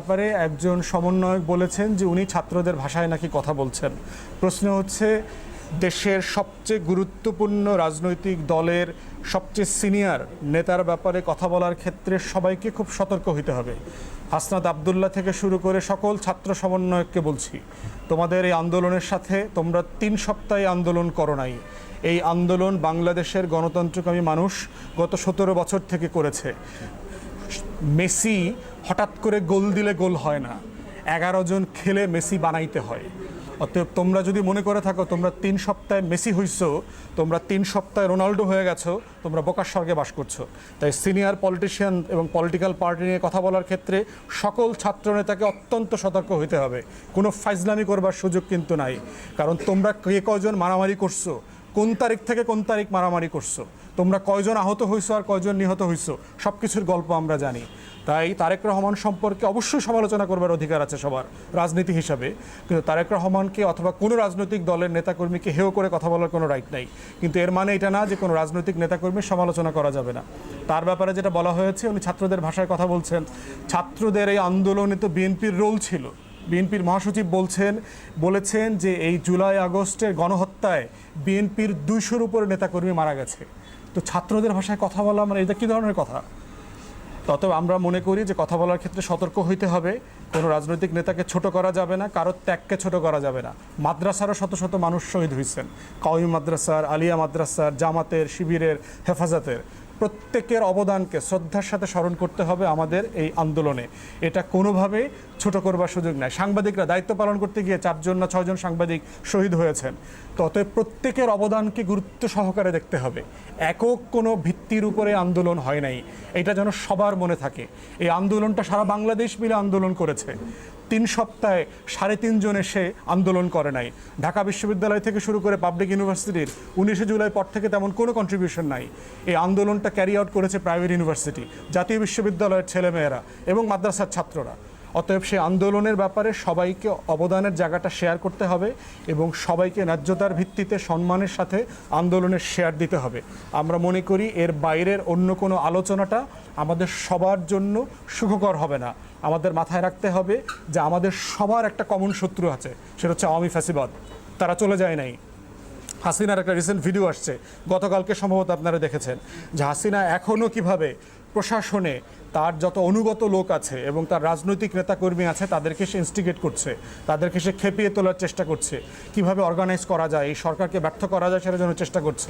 ব্যাপারে একজন সমন্বয়ক বলেছেন যে উনি ছাত্রদের ভাষায় নাকি কথা বলছেন। প্রশ্ন হচ্ছে, দেশের সবচেয়ে গুরুত্বপূর্ণ রাজনৈতিক দলের সবচেয়ে সিনিয়র নেতার ব্যাপারে কথা বলার ক্ষেত্রে সবাইকে খুব সতর্ক হতে হবে। হাসনাত আবদুল্লাহ থেকে শুরু করে সকল ছাত্র সমন্বয়ককে বলছি, তোমাদের এই আন্দোলনের সাথে তোমরা তিন সপ্তাহে আন্দোলন করো নাই। এই আন্দোলন বাংলাদেশের গণতন্ত্রকামী মানুষ গত সতেরো বছর থেকে করেছে। মেসি হঠাৎ করে গোল দিলে গোল হয় না। এগারো জন খেলে মেসি বানাইতে হয়। অতএব তোমরা যদি মনে করে থাকো, তোমরা তিন সপ্তাহে মেসি হইছো, তোমরা তিন সপ্তাহে রোনাল্ডো হয়ে গেছো, তোমরা বোকার স্বর্গে বাস করছ। তাই সিনিয়র পলিটিশিয়ান এবং পলিটিক্যাল পার্টি নিয়ে কথা বলার ক্ষেত্রে সকল ছাত্রনেতাকে অত্যন্ত সতর্ক হইতে হবে। কোনো ফাইজলামি করবার সুযোগ কিন্তু নাই। কারণ তোমরা কে কয়জন মারামারি করছ, কোন তারিখ থেকে কোন তারিখ মারামারি করছ তোমরা কয়জন আহত হইছো আর কয়জন নিহত হইছো? সব কিছুর গল্প আমরা জানি। তাই তারেক রহমান সম্পর্কে অবশ্যই সমালোচনা করবার অধিকার আছে সবার, রাজনীতি হিসাবে। কিন্তু তারেক রহমানকে অথবা কোনো রাজনৈতিক দলের নেতাকর্মীকে হেয় করে কথা বলার কোনো রাইট নাই। কিন্তু এর মানে এটা না যে কোনো রাজনৈতিক নেতাকর্মীর সমালোচনা করা যাবে না। তার ব্যাপারে যেটা বলা হয়েছে, উনি ছাত্রদের ভাষায় কথা বলছেন। ছাত্রদের এই আন্দোলনে তো বিএনপির রোল ছিল। বিএনপির মহাসচিব বলছেন, বলেছেন যে এই জুলাই আগস্টের গণহত্যায় বিএনপির দুইশোর উপরে নেতাকর্মী মারা গেছে। তো ছাত্রদের ভাষায় কথা বলা মানে এটা কী ধরনের কথা? তত আমরা মনে করি যে কথা বলার ক্ষেত্রে সতর্ক হইতে হবে। কোনো রাজনৈতিক নেতাকে ছোট করা যাবে না, কারও ত্যাগকে ছোট করা যাবে না। মাদ্রাসারও শত শত মানুষ শহীদ হয়েছেন কাউমি মাদ্রাসার, আলিয়া মাদ্রাসার, জামাতের, শিবিরের হেফাজতের। প্রত্যেকের অবদানকে শ্রদ্ধার সাথে স্মরণ করতে হবে আমাদের এই আন্দোলনে। এটা কোনোভাবে ছোট করবার সুযোগ নাই সাংবাদিকরা দায়িত্ব পালন করতে গিয়ে চারজন না ছয়জন সাংবাদিক শহীদ হয়েছেন। তো অতএব প্রত্যেকের অবদানকে গুরুত্ব সহকারে দেখতে হবে। একক কোনো ভিত্তির উপরে আন্দোলন হয় নাই। এটা যেন সবার মনে থাকে। এই আন্দোলনটা সারা বাংলাদেশ মিলে আন্দোলন করেছে। তিন সপ্তাহে সাড়ে তিনজন এসে আন্দোলন করে নাই। ঢাকা বিশ্ববিদ্যালয় থেকে শুরু করে পাবলিক ইউনিভার্সিটির উনিশে জুলাই পর থেকে তেমন কোনো কন্ট্রিবিউশন নাই। এই আন্দোলনটা ক্যারি আউট করেছে প্রাইভেট ইউনিভার্সিটি জাতীয় বিশ্ববিদ্যালয়ের ছেলেমেয়েরা এবং মাদ্রাসার ছাত্ররা। অতএব সেই আন্দোলনের ব্যাপারে সবাইকে অবদানের জায়গাটা শেয়ার করতে হবে এবং সবাইকে ন্যায্যতার ভিত্তিতে সম্মানের সাথে আন্দোলনের শেয়ার দিতে হবে। আমরা মনে করি এর বাইরের অন্য কোনো আলোচনাটা আমাদের সবার জন্য সুখকর হবে না। আমাদের মাথায় রাখতে হবে যে আমাদের সবার একটা কমন শত্রু আছে, সেটা হচ্ছে আওয়ামী ফ্যাসিবাদ। তারা চলে যায় নাই। হাসিনার একটা রিসেন্ট ভিডিও আসছে, গতকালকে সম্ভবত আপনারা দেখেছেন, যে হাসিনা এখনও কীভাবে প্রশাসনে তার যত অনুগত লোক আছে এবং তার রাজনৈতিক নেতাকর্মী আছে, তাদেরকে সে ইনস্টিগেট করছে, তাদেরকে সে খেপিয়ে তোলার চেষ্টা করছে। কীভাবে অর্গানাইজ করা যায়, এই সরকারকে ব্যর্থ করা যায় সেটা জন্য চেষ্টা করছে।